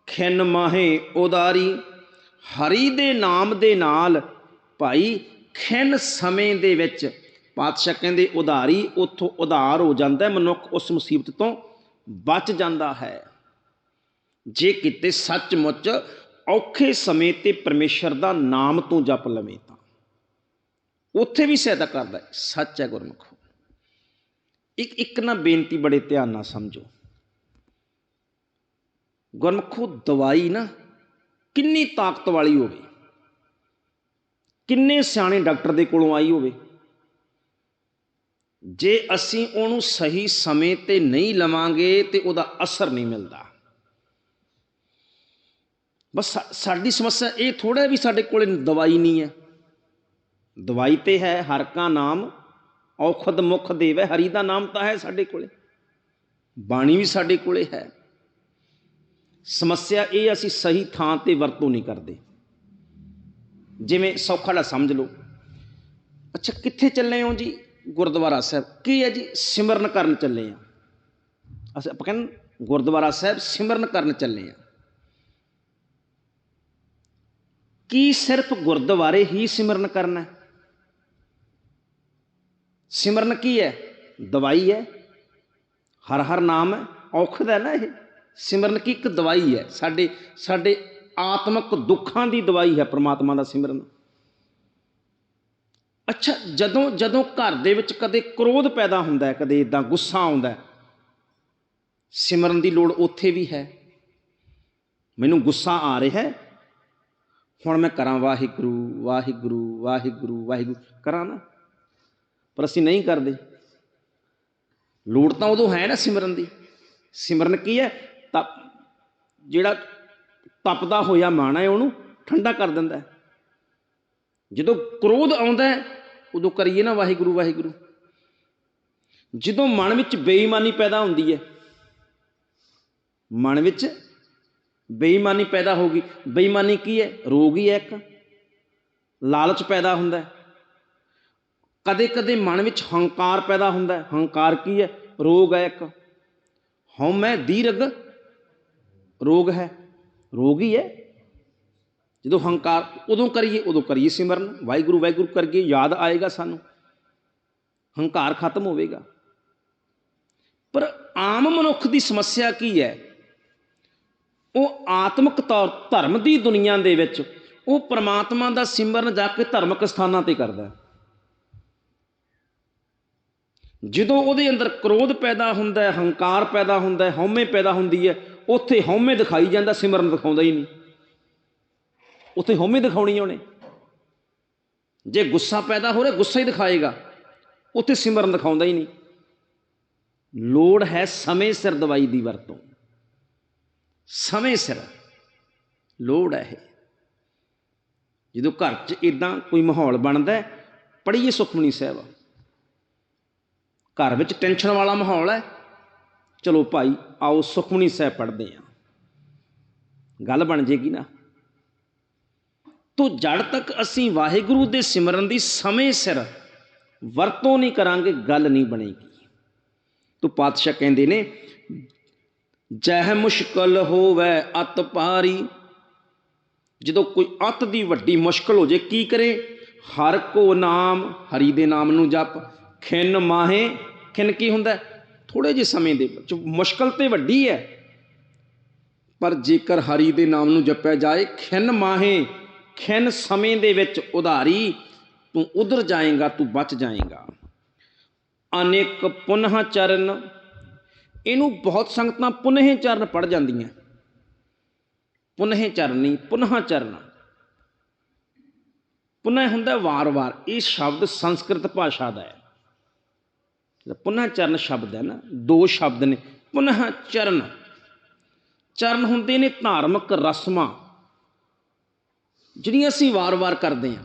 ਖਿਨ ਮਾਹੇ ਉਦਾਰੀ, ਹਰੀ ਦੇ ਨਾਮ ਦੇ ਨਾਲ ਭਾਈ ਖਿਨ ਸਮੇਂ ਦੇ ਵਿੱਚ ਪਾਤਸ਼ਾਹ ਕਹਿੰਦੇ, ਉਧਾਰੀ ਉੱਥੋਂ ਉਧਾਰ ਹੋ ਜਾਂਦਾ ਹੈ, ਮਨੁੱਖ ਉਸ ਮੁਸੀਬਤ ਤੋਂ ਬਚ ਜਾਂਦਾ ਹੈ। ਜੇ ਕਿਤੇ ਸੱਚਮੁੱਚ ਔਖੇ ਸਮੇਂ ਤੇ ਪਰਮੇਸ਼ਰ ਦਾ ਨਾਮ ਤੋਂ ਜਪ ਲਵੇ ਤਾਂ, ਉੱਥੇ ਵੀ ਸਹਾਇਤਾ ਕਰਦਾ ਹੈ। ਸੱਚ ਹੈ ਗੁਰਮੁਖੋ। ਇੱਕ ਇੱਕ ਨਾ ਬੇਨਤੀ ਬੜੇ ਧਿਆਨ ਨਾਲ ਸਮਝੋ। ਗੁਰਮੁਖੋ, ਦਵਾਈ ਨਾ ਕਿੰਨੀ ਤਾਕਤ ਵਾਲੀ ਹੋਵੇ, ਕਿੰਨੇ ਸਿਆਣੇ ਡਾਕਟਰ ਦੇ ਕੋਲੋਂ ਆਈ ਹੋਵੇ ਜੇ ਅਸੀਂ ਉਹਨੂੰ ਸਹੀ ਸਮੇਂ ਤੇ ਨਹੀਂ ਲਵਾਂਗੇ ਤੇ ਉਹਦਾ ਅਸਰ ਨਹੀਂ ਮਿਲਦਾ। ਬਸ ਸਾਡੀ ਸਮੱਸਿਆ ਇਹ ਥੋੜਾ ਵੀ ਸਾਡੇ ਕੋਲੇ ਦਵਾਈ ਨਹੀਂ ਹੈ। ਦਵਾਈ ਤੇ ਹੈ ਹਰ ਕਾ ਨਾਮ, ਔਖਦ ਮੁਖ ਦੇਵੇ, ਹਰੀ ਦਾ ਨਾਮ ਤਾਂ ਹੈ ਸਾਡੇ ਕੋਲੇ। ਬਾਣੀ ਵੀ ਸਾਡੇ ਕੋਲੇ ਹੈ। ਸਮੱਸਿਆ ਇਹ ਅਸੀਂ ਸਹੀ ਥਾਂ ਤੇ ਵਰਤੋਂ ਨਹੀਂ ਕਰਦੇ। ਜਿਵੇਂ ਸੌਖਾ ਲਾ ਸਮਝ ਲਓ। ਅੱਛਾ, ਕਿੱਥੇ ਚੱਲੇ ਹੋ ਜੀ? ਗੁਰਦੁਆਰਾ ਸਾਹਿਬ। ਕੀ ਹੈ ਜੀ? ਸਿਮਰਨ ਕਰਨ ਚੱਲੇ ਆ। ਅਸੀਂ ਆਪਾਂ ਕਹਿੰਦੇ ਗੁਰਦੁਆਰਾ ਸਾਹਿਬ ਸਿਮਰਨ ਕਰਨ ਚੱਲੇ ਆ। ਕੀ ਸਿਰਫ ਗੁਰਦੁਆਰੇ ਹੀ ਸਿਮਰਨ ਕਰਨਾ ਹੈ? ਸਿਮਰਨ ਕੀ ਹੈ? ਦਵਾਈ ਹੈ। ਹਰ ਹਰ ਨਾਮ ਹੈ। ਔਖਦ ਹੈ ਨਾ ਇਹ। ਸਿਮਰਨ ਕੀ ਇੱਕ ਦਵਾਈ ਹੈ? ਸਾਡੇ ਸਾਡੇ ਆਤਮਿਕ ਦੁੱਖਾਂ ਦੀ ਦਵਾਈ ਹੈ ਪ੍ਰਮਾਤਮਾ ਦਾ ਸਿਮਰਨ। ਅੱਛਾ, ਜਦੋਂ ਜਦੋਂ ਘਰ ਦੇ ਵਿੱਚ ਕਦੇ ਕ੍ਰੋਧ ਪੈਦਾ ਹੁੰਦਾ ਕਦੇ ਇਦਾਂ ਗੁੱਸਾ ਆਉਂਦਾ ਸਿਮਰਨ ਦੀ ਲੋੜ ਉੱਥੇ ਵੀ ਹੈ। ਮੈਨੂੰ ਗੁੱਸਾ ਆ ਰਿਹਾ ਹੈ। ਹੁਣ ਮੈਂ ਕਰਾਂ ਵਾਹਿਗੁਰੂ ਵਾਹਿਗੁਰੂ ਵਾਹਿਗੁਰੂ ਵਾਹਿਗੁਰੂ। ਕਰਾਂ ਨਾ, ਪਰ ਅਸੀਂ ਨਹੀਂ ਕਰਦੇ। ਲੋੜ ਤਾਂ ਉਦੋਂ ਹੈ ਨਾ ਸਿਮਰਨ ਦੀ। ਸਿਮਰਨ ਕੀ ਹੈ? ਤਪ, ਜਿਹੜਾ ਤਪਦਾ ਹੋਇਆ ਮਨ ਹੈ, ਉਹਨੂੰ ਠੰਡਾ ਕਰ ਦਿੰਦਾ ਜਦੋਂ ਕ੍ਰੋਧ ਆਉਂਦਾ ਉਦੋਂ ਕਰੀਏ ਨਾ ਵਾਹਿਗੁਰੂ ਵਾਹਿਗੁਰੂ। ਜਦੋਂ ਮਨ ਵਿੱਚ ਬੇਈਮਾਨੀ ਪੈਦਾ ਹੁੰਦੀ ਹੈ, ਮਨ ਵਿੱਚ ਬੇਈਮਾਨੀ ਪੈਦਾ ਹੋ ਗਈ। ਬੇਈਮਾਨੀ ਕੀ ਹੈ? ਰੋਗ ਹੀ ਹੈ ਇੱਕ। ਲਾਲਚ ਪੈਦਾ ਹੁੰਦਾ ਕਦੇ ਕਦੇ ਮਨ ਵਿੱਚ ਹੰਕਾਰ ਪੈਦਾ ਹੁੰਦਾ ਹੈ। ਹੰਕਾਰ ਕੀ ਹੈ? ਰੋਗ ਹੈ ਇੱਕ। ਹਉਮੈ, ਦੀਰਘ ਰੋਗ ਹੈ। ਰੋਗ ਹੀ ਹੈ। ਜਦੋਂ ਹੰਕਾਰ ਉਦੋਂ ਕਰੀਏ ਉਦੋਂ ਕਰੀਏ ਸਿਮਰਨ। ਵਾਹਿਗੁਰੂ ਵਾਹਿਗੁਰੂ ਕਰਕੇ ਯਾਦ ਆਏਗਾ ਸਾਨੂੰ। ਹੰਕਾਰ ਖਤਮ ਹੋਵੇਗਾ। ਪਰ ਆਮ ਮਨੁੱਖ ਦੀ ਸਮੱਸਿਆ ਕੀ ਹੈ? ਉਹ ਆਤਮਿਕ ਤੌਰ, ਧਰਮ ਦੀ ਦੁਨੀਆ ਦੇ ਵਿੱਚ ਉਹ ਪ੍ਰਮਾਤਮਾ ਦਾ ਸਿਮਰਨ ਜਾ ਕੇ ਧਾਰਮਿਕ ਸਥਾਨਾਂ ਤੇ ਕਰਦਾ ਹੈ। ਜਦੋਂ ਉਹਦੇ ਅੰਦਰ ਕ੍ਰੋਧ ਪੈਦਾ ਹੁੰਦਾ ਹੈ, ਹੰਕਾਰ ਪੈਦਾ ਹੁੰਦਾ ਹੈ, ਹਉਮੈ ਪੈਦਾ ਹੁੰਦੀ ਹੈ, ਉੱਥੇ ਹਉਮੈ ਦਿਖਾਈ ਜਾਂਦਾ, ਸਿਮਰਨ ਦਿਖਾਉਂਦਾ ਹੀ ਨਹੀਂ। ਉੱਥੇ ਹਉਮੈ ਦਿਖਾਉਣੀ ਉਹਨੇ। ਜੇ ਗੁੱਸਾ ਪੈਦਾ ਹੋ ਰਿਹਾ, ਗੁੱਸਾ ਹੀ ਦਿਖਾਏਗਾ। ਉੱਥੇ ਸਿਮਰਨ ਦਿਖਾਉਂਦਾ ਹੀ ਨਹੀਂ। ਲੋੜ ਹੈ ਸਮੇਂ ਸਿਰ ਦਵਾਈ ਦੀ ਵਰਤੋਂ। ਸਮੇਂ ਸਿਰ। ਲੋੜ ਹੈ ਇਹ। ਜਦੋਂ ਘਰ 'ਚ ਇਦਾਂ ਕੋਈ ਮਾਹੌਲ ਬਣਦਾ ਪੜ੍ਹੀਏ ਸੁਖਮਨੀ ਸਾਹਿਬ। ਘਰ ਵਿੱਚ ਟੈਨਸ਼ਨ ਵਾਲਾ ਮਾਹੌਲ ਹੈ। ਚਲੋ ਭਾਈ, ਆਓ ਸੁਖਮਨੀ ਸਾਹਿਬ ਪੜ੍ਹਦੇ ਹਾਂ। ਗੱਲ ਬਣ ਜੇਗੀ ਨਾ। ਤੋ ਜੜ ਤੱਕ ਅਸੀਂ ਵਾਹਿਗੁਰੂ ਦੇ ਸਿਮਰਨ ਦੀ ਸਮੇਂ ਸਿਰ ਵਰਤੋਂ ਨਹੀਂ ਕਰਾਂਗੇ, ਗੱਲ ਨਹੀਂ ਬਣੇਗੀ। ਤੋ ਪਾਤਸ਼ਾਹ ਕਹਿੰਦੇ ਨੇ, ਜਹ ਮੁਸ਼ਕਲ ਹੋਵੇ ਅਤ ਪਾਰੀ ਜਦੋਂ ਕੋਈ ਅਤ ਦੀ ਵੱਡੀ ਮੁਸ਼ਕਲ ਹੋ ਜੇ, ਕੀ ਕਰੇ? ਹਰ ਕੋ ਨਾਮ, ਹਰੀ ਦੇ ਨਾਮ ਨੂੰ ਜਪ। ਖਿੰਨ ਮਾਹੇ, ਖਿੰਨ ਕੀ ਹੁੰਦਾ? ਥੋੜੇ ਜਿਹੇ ਸਮੇਂ ਦੇ ਵਿੱਚ। ਮੁਸ਼ਕਲ ਤੇ ਵੱਡੀ ਹੈ, ਪਰ ਜੇਕਰ ਹਰੀ ਦੇ ਨਾਮ ਨੂੰ ਜਪਿਆ ਜਾਏ, ਖਿੰਨ ਮਾਹੇ ਖਿੰਨ ਸਮੇਂ ਦੇ ਵਿੱਚ ਉਧਾਰੀ, ਤੂੰ ਉਧਰ ਜਾਏਗਾ, ਤੂੰ ਬਚ ਜਾਏਗਾ। ਅਨੇਕ ਪੁਨਹ ਚਰਨ, ਇਹਨੂੰ ਬਹੁਤ ਸੰਗਤਾਂ ਪੁਨਹ ਚਰਨ ਪੜ ਜਾਂਦੀਆਂ। ਪੁਨਹ ਚਰਨੀ ਪੁਨਹ ਚਰਨ। ਪੁਨਹ ਹੁੰਦਾ ਵਾਰ-ਵਾਰ, ਇਹ ਸ਼ਬਦ ਸੰਸਕ੍ਰਿਤ ਭਾਸ਼ਾ ਦਾ ਹੈ। ਜਿਹੜਾ ਪੁਨਹ ਚਰਨ ਸ਼ਬਦ ਹੈ ਨਾ, ਦੋ ਸ਼ਬਦ ਨੇ, ਪੁਨਹ ਚਰਨ। ਚਰਨ ਹੁੰਦੇ ਨੇ ਧਾਰਮਿਕ ਰਸਮਾਂ। ਜਿਹੜੀਆਂ ਅਸੀਂ ਵਾਰ-ਵਾਰ ਕਰਦੇ ਹਾਂ,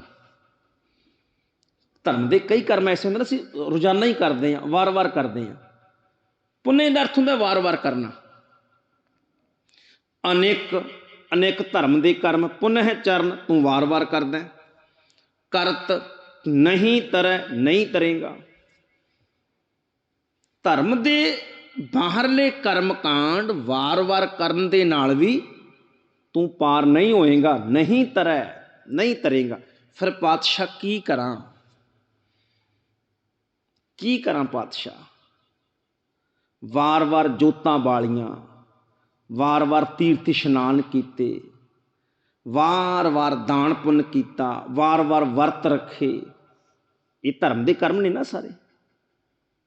ਧਰਮ ਦੇ ਕਈ ਕਰਮ ਐਸੇ ਹੁੰਦੇ ਨੇ, ਅਸੀਂ ਰੋਜ਼ਾਨਾ ਹੀ ਕਰਦੇ ਹਾਂ, ਵਾਰ-ਵਾਰ ਕਰਦੇ ਹਾਂ। ਪੁੰਨੇ ਦਾ ਅਰਥ ਹੁੰਦਾ ਵਾਰ-ਵਾਰ ਕਰਨਾ। ਅਨੇਕ ਅਨੇਕ ਧਰਮ ਦੇ ਕਰਮ ਪੁਨਹ ਚਰਨ ਤੂੰ ਵਾਰ-ਵਾਰ ਕਰਦਾ ਕਰਤ ਨਹੀਂ ਤਰੈ, ਨਹੀਂ ਤਰੇਗਾ। ਧਰਮ ਦੇ ਬਾਹਰਲੇ ਕਰਮ ਕਾਂਡ ਵਾਰ-ਵਾਰ ਕਰਨ ਦੇ ਨਾਲ ਵੀ ਤੂੰ ਪਾਰ ਨਹੀਂ ਹੋਏਗਾ, ਨਹੀਂ ਤਰੈ, ਨਹੀਂ ਤਰੇਗਾ। ਫਿਰ ਪਾਤਸ਼ਾਹ ਕੀ ਕਰਾਂ? ਕੀ ਕਰਾਂ ਪਾਤਸ਼ਾਹ? ਵਾਰ-ਵਾਰ ਜੋਤਾਂ ਬਾਲੀਆਂ, ਵਾਰ-ਵਾਰ ਤੀਰਥ ਇਸ਼ਨਾਨ ਕੀਤੇ, ਵਾਰ-ਵਾਰ ਦਾਨ ਪੁੰਨ ਕੀਤਾ, ਵਾਰ-ਵਾਰ ਵਰਤ ਰੱਖੇ। ਇਹ ਧਰਮ ਦੇ ਕਰਮ ਨੇ ਨਾ ਸਾਰੇ।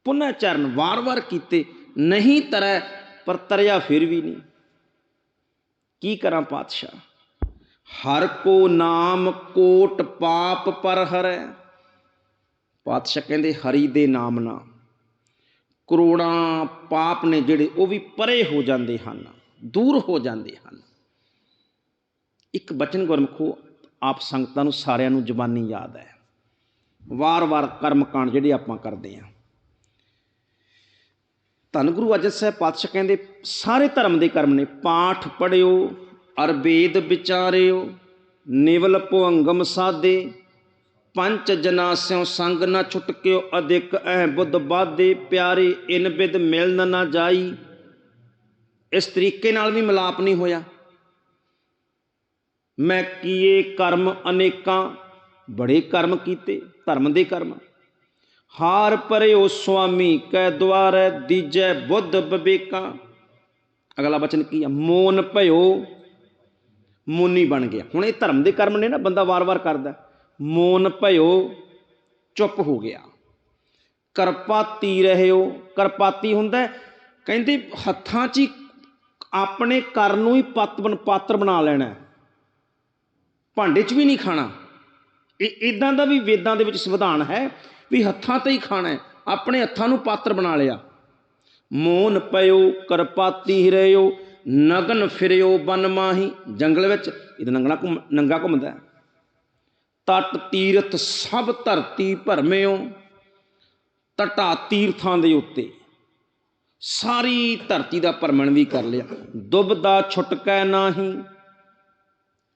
ਪੁਨਚਰਨ ਵਾਰ-ਵਾਰ ਕੀਤੇ, ਨਹੀਂ ਤਰੈ, ਪਰ ਤਰਿਆ ਫਿਰ ਵੀ ਨਹੀਂ। ਕੀ ਕਰਾਂ ਪਾਤਸ਼ਾਹ? ਹਰ ਕੋ ਨਾਮ ਕੋਟ ਪਾਪ ਪਰ ਹਰੈ। ਪਾਤਸ਼ਾਹ ਕਹਿੰਦੇ, ਹਰੀ ਦੇ ਨਾਮ ਨਾਲ। ਕਰੋੜਾਂ ਪਾਪ ਨੇ ਜਿਹੜੇ, ਉਹ ਵੀ ਪਰੇ ਹੋ ਜਾਂਦੇ ਹਨ, ਦੂਰ ਹੋ ਜਾਂਦੇ ਹਨ। ਇੱਕ ਬਚਨ ਗੁਰਮਖੋ, ਆਪ ਸੰਗਤਾਂ ਨੂੰ ਸਾਰਿਆਂ ਨੂੰ ਜ਼ਬਾਨੀ ਯਾਦ ਹੈ। ਵਾਰ-ਵਾਰ ਕਰਮ ਕਾਂਡ ਜਿਹੜੇ ਆਪਾਂ ਕਰਦੇ ਹਾਂ। ਧੰਨ ਗੁਰੂ ਅਜਿਤ ਸਾਹਿਬ ਪਾਤਸ਼ਾਹ ਕਹਿੰਦੇ, ਸਾਰੇ ਧਰਮ ਦੇ ਕਰਮ ਨੇ, ਪਾਠ ਪੜਿਓ ਅਰਵੇਦ ਵਿਚਾਰਿਓ, ਨਿਵਲ ਭੁਅੰਗਮ ਸਾਦੇ ਪੰਚ ਜਨਾ ਸਿਉ ਸੰਗ ਨਾ ਛੁਟਕਿਓ, ਅਧਿਕ ਐ ਬੁੱਧ ਬਾਦੇ ਪਿਆਰੇ ਇਨ ਬਿਦ ਮਿਲਨ ਨਾ ਜਾਈ। ਇਸ ਤਰੀਕੇ ਨਾਲ ਵੀ ਮਿਲਾਪ ਨਹੀਂ ਹੋਇਆ। ਮੈਂ ਕੀਏ ਕਰਮ ਅਨੇਕਾਂ, ਬੜੇ ਕਰਮ ਕੀਤੇ, ਧਰਮ ਦੇ ਕਰਮ। ਹਾਰ ਪਰਿਓ ਸੁਆਮੀ ਕੈ ਦੁਆਰੈ ਦੀਜੈ ਬੁੱਧ ਵਿਵੇਕਾਂ ਅਗਲਾ ਬਚਨ ਕੀ ਆ? ਮੋਨ ਭਇਓ, ਮੋਨੀ ਬਣ ਗਿਆ। ਹੁਣ ਇਹ ਧਰਮ ਦੇ ਕਰਮ ਨੇ ਨਾ, ਬੰਦਾ ਵਾਰ-ਵਾਰ ਕਰਦਾ। ਮੋਨ ਭਇਓ, ਚੁੱਪ ਹੋ ਗਿਆ। ਕਰਪਾਤੀ ਰਹਿਓ। ਕਰਪਾਤੀ ਹੁੰਦਾ ਕਹਿੰਦੇ ਹੱਥਾਂ 'ਚ ਹੀ ਆਪਣੇ ਕਰ ਨੂੰ ਹੀ ਪੱਤ ਬਣ ਪਾਤਰ ਬਣਾ ਲੈਣਾ ਭਾਂਡੇ 'ਚ ਵੀ ਨਹੀਂ ਖਾਣਾ। ਇਹ ਇਦਾਂ ਦਾ ਵੀ ਵੇਦਾਂ ਦੇ ਵਿੱਚ ਸੰਵਿਧਾਨ ਹੈ ਵੀ ਹੱਥਾਂ ਤੇ ਹੀ ਖਾਣਾ ਹੈ, ਆਪਣੇ ਹੱਥਾਂ ਨੂੰ ਪਾਤਰ ਬਣਾ ਲਿਆ। ਮੋਨ ਪਇਓ, ਕਰਪਾਤੀ ਰਹਿਓ ਨਗਨ ਫਿਰਿਓ ਬਨ ਮਾਹੀ, ਜੰਗਲ ਵਿੱਚ ਇਹ ਨੰਗਣਾ ਘੁੰਮ, ਨੰਗਾ ਘੁੰਮਦਾ ਤਟ ਤੀਰਥ ਸਭ ਧਰਤੀ ਭਰਮਿਓ, ਤਟਾ ਤੀਰਥਾਂ ਦੇ ਉੱਤੇ। ਸਾਰੀ ਧਰਤੀ ਦਾ ਭਰਮਣ ਵੀ ਕਰ ਲਿਆ। ਦੁਬਦਾ ਛੁਟਕੈ ਨਾਹੀ,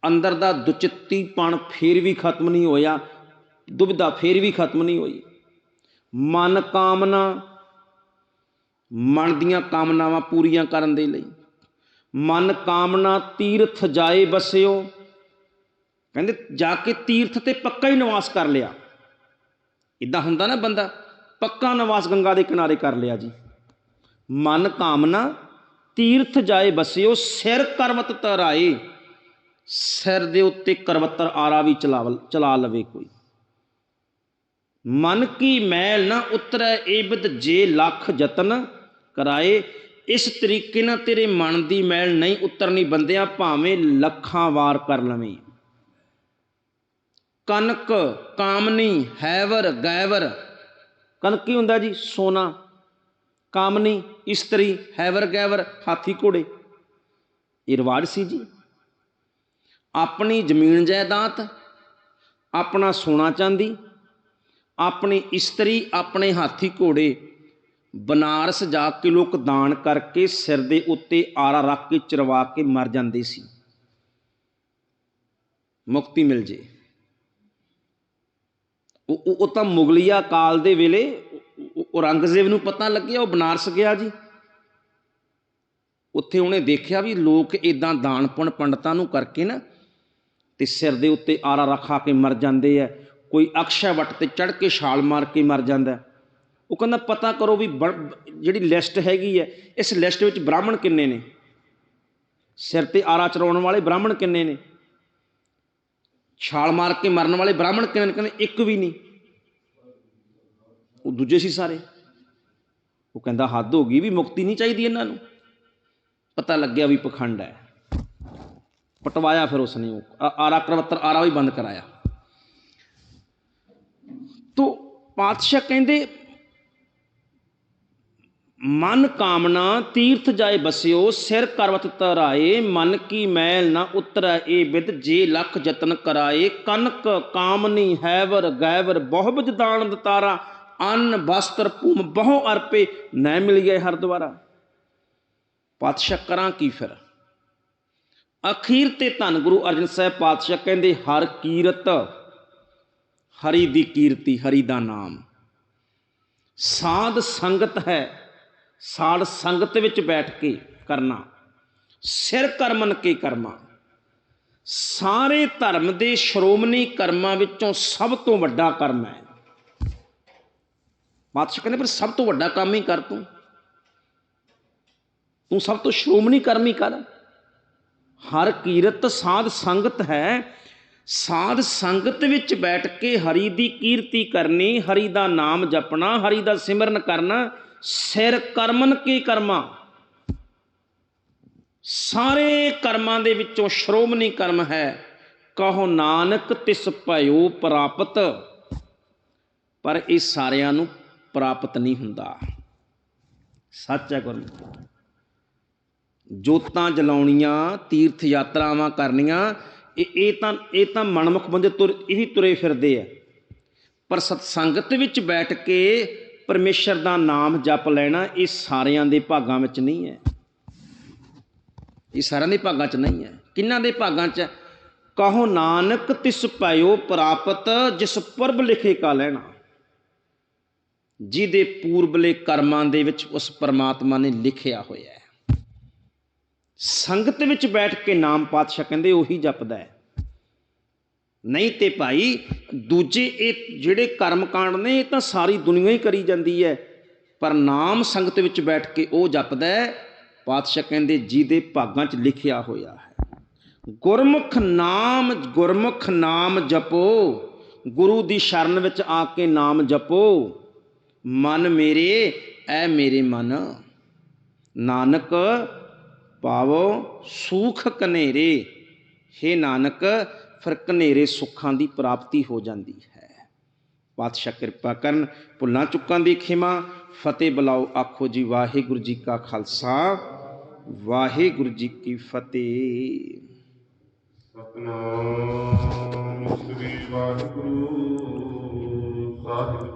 ਅੰਦਰ ਦਾ ਦੁਚਿੱਤੀਪਣ ਫੇਰ ਵੀ ਖਤਮ ਨਹੀਂ ਹੋਇਆ। ਦੁਬਿਧਾ ਫੇਰ ਵੀ ਖਤਮ ਨਹੀਂ ਹੋਈ। ਮਨ ਕਾਮਨਾ, ਮਨ ਦੀਆਂ ਕਾਮਨਾਵਾਂ ਪੂਰੀਆਂ ਕਰਨ ਦੇ ਲਈ। ਮਨ ਕਾਮਨਾ ਤੀਰਥ ਜਾਏ ਬਸਿਓ। ਕਹਿੰਦੇ, ਜਾ ਕੇ ਤੀਰਥ ਤੇ ਪੱਕਾ ਹੀ ਨਿਵਾਸ ਕਰ ਲਿਆ। ਇਦਾਂ ਹੁੰਦਾ ਨਾ ਬੰਦਾ, ਪੱਕਾ ਨਿਵਾਸ ਗੰਗਾ ਦੇ ਕਿਨਾਰੇ ਕਰ ਲਿਆ ਜੀ। ਮਨ ਕਾਮਨਾ, ਤੀਰਥ ਜਾਏ ਬਸਿਓ, ਸਿਰ ਕਰਵਤ ਤਰਾਏ। ਸਿਰ ਦੇ ਉੱਤੇ ਕਰਵਤਰ ਆਰਾ ਵੀ ਚਲਾ ਚਲਾ ਲਵੇ ਕੋਈ। ਮਨ ਕੀ ਮੈਲ ਨਾ ਉਤਰੈ ਏਬਦ ਜੇ ਲੱਖ ਯਤਨ ਕਰਾਏ, ਇਸ ਤਰੀਕੇ ਨਾਲ ਤੇਰੇ ਮਨ ਦੀ ਮੈਲ ਨਹੀਂ ਉਤਰਨੀ ਬੰਦਿਆਂ, ਭਾਵੇਂ ਲੱਖਾਂ ਵਾਰ ਕਰ ਲਵੇਂ। ਕਨਕ ਕਾਮਨੀ ਹੈਵਰ ਗੈਵਰ। ਕਨਕ ਕੀ ਹੁੰਦਾ ਜੀ? ਸੋਨਾ। ਕਾਮਨੀ, ਇਸਤਰੀ, ਹੈਵਰ ਗੈਵਰ, ਹਾਥੀ ਘੋੜੇ। ਇਹ ਰਿਵਾਜ ਸੀ ਜੀ। ਆਪਣੀ ਜ਼ਮੀਨ ਜਾਇਦਾਦ, ਆਪਣਾ ਸੋਨਾ ਚਾਂਦੀ ਆਪਣੀ ਇਸਤਰੀ ਆਪਣੇ ਹਾਥੀ ਘੋੜੇ ਬਨਾਰਸ ਜਾ ਕੇ ਲੋਕ ਦਾਨ ਕਰਕੇ ਸਿਰ ਦੇ ਉੱਤੇ ਆਰਾ ਰੱਖ ਕੇ ਚਰਵਾ ਕੇ ਮਰ ਜਾਂਦੇ ਸੀ। ਮੁਕਤੀ ਮਿਲ ਜੇ। ਉਹ ਉਹ- ਤਾਂ ਮੁਗਲਿਆ ਕਾਲ ਦੇ ਵੇਲੇ ਔਰੰਗਜ਼ੇਬ ਨੂੰ ਪਤਾ ਲੱਗਿਆ, ਉਹ ਬਨਾਰਸ ਗਿਆ ਜੀ। ਉੱਥੇ ਉਹਨੇ ਦੇਖਿਆ ਵੀ ਲੋਕ ਇਦਾਂ ਦਾਨ ਪੰਡਤਾਂ ਨੂੰ ਕਰਕੇ ਨਾ ਤੇ ਸਿਰ ਦੇ ਉੱਤੇ ਆਰਾ ਰੱਖਾ ਕੇ ਮਰ ਜਾਂਦੇ ਆ। ਕੋਈ ਅਕਸ਼ਾ ਵਟ ਤੇ ਚੜ ਕੇ ਛਾਲ ਮਾਰ ਕੇ ਮਰ ਜਾਂਦਾ। ਉਹ ਕਹਿੰਦਾ, ਪਤਾ ਕਰੋ ਵੀ ਬੜ- ਜਿਹੜੀ ਲਿਸਟ ਹੈਗੀ ਹੈ, ਇਸ ਲਿਸਟ ਵਿੱਚ ਬ੍ਰਾਹਮਣ ਕਿੰਨੇ ਨੇ? ਸਿਰ ਤੇ ਆਰਾ ਚਰਾਉਣ ਵਾਲੇ ਬ੍ਰਾਹਮਣ ਕਿੰਨੇ ਨੇ? ਛਾਲ ਮਾਰ ਕੇ ਮਰਨ ਵਾਲੇ ਬ੍ਰਾਹਮਣ ਕਿੰਨੇ ਨੇ? ਕਹਿੰਦੇ, ਇੱਕ ਵੀ ਨਹੀਂ। ਉਹ ਦੂਜੇ ਸੀ ਸਾਰੇ। ਉਹ ਕਹਿੰਦਾ, ਹੱਦ ਹੋ ਗਈ ਵੀ ਮੁਕਤੀ ਨਹੀਂ ਚਾਹੀਦੀ ਇਹਨਾਂ ਨੂੰ। ਪਤਾ ਲੱਗਿਆ ਵੀ ਪਖੰਡ ਹੈ। ਪਟਵਾਇਆ ਫਿਰ ਉਸਨੇ ਉਹ। ਆਰਾ ਕਰਵਤਰ ਆਰਾ ਵੀ ਬੰਦ ਕਰਾਇਆ ਤੋ ਪਾਤਸ਼ਾਹ ਕਹਿੰਦੇ, ਮਨ ਕਾਮਨਾ ਤੀਰਥ ਜਾਏ ਬਸਿਓ, ਸਿਰ ਕਰਵਤ ਤਰਾਏ, ਮਨ ਕੀ ਮੈਲ ਨਾ ਉਤਰੈ ਏ ਵਿਦ ਜੇ ਲੱਖ ਯਤਨ ਕਰਾਏ, ਕਨਕ ਕਾਮਨੀ ਹੈਵਰ ਗੈਵਰ ਬਹੁ ਦਾਨ ਦਤਾਰਾ, ਅੰਨ ਵਸਤਰ ਭੂਮ ਬਹੁ ਅਰਪੇ ਨੈ ਮਿਲ ਗਏ ਹਰ ਦੁਆਰਾ। ਪਾਤਸ਼ਾਹ ਕਰਾਂ ਕੀ ਫਿਰ? ਅਖੀਰ ਤੇ ਧੰਨ ਗੁਰੂ ਅਰਜਨ ਸਾਹਿਬ ਪਾਤਸ਼ਾਹ ਕਹਿੰਦੇ, ਹਰ ਕੀਰਤ ਹਰੀ ਦੀ ਕੀਰਤੀ, ਹਰੀ ਦਾ ਨਾਮ। ਸਾਧ ਸੰਗਤ ਹੈ, ਸਾਧ ਸੰਗਤ ਵਿੱਚ ਬੈਠ ਕੇ ਕਰਨਾ। ਸਿਰ ਕਰਮਨ ਕੇ ਕਰਮਾ। ਸਾਰੇ ਧਰਮ ਦੇ ਸ਼੍ਰੋਮਣੀ ਕਰਮਾਂ ਵਿੱਚੋਂ ਸਭ ਤੋਂ ਵੱਡਾ ਕਰਮ ਹੈ। ਪਾਤਸ਼ਾਹ ਕਹਿੰਦੇ, ਪਰ ਸਭ ਤੋਂ ਵੱਡਾ ਕੰਮ ਹੀ ਕਰ ਤੂੰ। ਤੂੰ ਸਭ ਤੋਂ ਸ਼੍ਰੋਮਣੀ ਕਰਮ ਹੀ ਕਰ। ਹਰ ਕੀਰਤ ਸਾਧ ਸੰਗਤ ਹੈ ਸਾਧ ਸੰਗਤ ਵਿੱਚ ਬੈਠ ਕੇ ਹਰੀ ਦੀ ਕੀਰਤੀ ਕਰਨੀ, ਹਰੀ ਦਾ ਨਾਮ ਜਪਣਾ, ਹਰੀ ਦਾ ਸਿਮਰਨ ਕਰਨਾ, ਸਿਰ ਕਰਮਨ ਕੀ ਕਰਮਾ? ਸਾਰੇ ਕਰਮਾਂ ਦੇ ਵਿੱਚੋਂ ਸ਼੍ਰੋਮਣੀ ਕਰਮ ਹੈ। ਕਹੋ ਨਾਨਕ, ਤਿਸ ਭਇਓ ਪ੍ਰਾਪਤ। ਪਰ ਇਹ ਸਾਰਿਆਂ ਨੂੰ ਪ੍ਰਾਪਤ ਨਹੀਂ ਹੁੰਦਾ। ਸੱਚ ਹੈ ਗੁਰੂ। ਜੋਤਾਂ ਜਲਾਉਣੀਆਂ, ਤੀਰਥ ਯਾਤਰਾਵਾਂ ਕਰਨੀਆਂ ਇਹ ਇਹ ਤਾਂ ਇਹ ਤਾਂ ਮਨਮੁਖ ਬੰਦੇ ਤੁਰ ਇਹੀ ਤੁਰੇ ਫਿਰਦੇ ਆ। ਪਰ ਸਤਸੰਗਤ ਵਿੱਚ ਬੈਠ ਕੇ ਪਰਮੇਸ਼ਰ ਦਾ ਨਾਮ ਜਪ ਲੈਣਾ ਇਹ ਸਾਰਿਆਂ ਦੇ ਭਾਗਾਂ ਵਿੱਚ ਨਹੀਂ ਹੈ। ਇਹ ਸਾਰਿਆਂ ਦੇ ਭਾਗਾਂ 'ਚ ਨਹੀਂ ਹੈ। ਕਿੰਨਾਂ ਦੇ ਭਾਗਾਂ 'ਚ? ਹੈ? ਕਹੋ ਨਾਨਕ, ਤਿਸ ਪਾਇਓ ਪ੍ਰਾਪਤ, ਜਿਸ ਪੁਰਬ ਲਿਖੇ ਕਾ ਲੈਣਾ। ਜਿਹਦੇ ਪੂਰਬਲੇ ਕਰਮਾਂ ਦੇ ਵਿੱਚ ਉਸ ਪਰਮਾਤਮਾ ਨੇ ਲਿਖਿਆ ਹੋਇਆ ਹੈ। ਸੰਗਤ ਵਿੱਚ ਬੈਠ ਕੇ ਨਾਮ ਪਾਤਸ਼ਾਹ ਕਹਿੰਦੇ ਉਹੀ ਜਪਦਾ ਹੈ। ਨਹੀਂ ਤੇ ਭਾਈ, ਦੂਜੇ ਇਹ ਜਿਹੜੇ ਕਰਮ ਕਾਂਡ ਨੇ, ਇਹ ਤਾਂ ਸਾਰੀ ਦੁਨੀਆ ਹੀ ਕਰੀ ਜਾਂਦੀ ਹੈ। ਪਰ ਨਾਮ ਸੰਗਤ ਵਿੱਚ ਬੈਠ ਕੇ ਉਹ ਜਪਦਾ ਹੈ, ਪਾਤਸ਼ਾਹ ਕਹਿੰਦੇ ਜਿਹਦੇ ਭਾਗਾਂ 'ਚ ਲਿਖਿਆ ਹੋਇਆ ਹੈ। ਗੁਰਮੁਖ ਨਾਮ ਗੁਰਮੁਖ ਨਾਮ ਜਪੋ, ਗੁਰੂ ਦੀ ਸ਼ਰਨ ਵਿੱਚ ਆ ਕੇ ਨਾਮ ਜਪੋ। ਮਨ ਮੇਰੇ, ਐ ਮੇਰੇ ਮਨ। ਨਾਨਕ ਪਾਵੋ ਸੁਖ ਕਨੇਰੇ हे ਨਾਨਕ, ਫਿਰ ਕਨੇਰੇ ਸੁੱਖਾਂ ਦੀ ਪ੍ਰਾਪਤੀ ਹੋ ਜਾਂਦੀ ਹੈ। ਪਾਤਸ਼ਾਹ ਕਿਰਪਾ ਕਰਨ, ਭੁੱਲਾਂ ਚੁੱਕਾਂ ਦੀ ਖਿਮਾ, ਫਤਿਹ ਬੁਲਾਓ, ਆਖੋ ਜੀ, ਵਾਹਿਗੁਰੂ ਜੀ ਕਾ ਖਾਲਸਾ, ਵਾਹਿਗੁਰੂ ਜੀ ਕੀ ਫਤਿਹ। ਸਤਨਾਮ ਸ੍ਰੀ ਵਾਹਿਗੁਰੂ, ਸਾਹਿਬ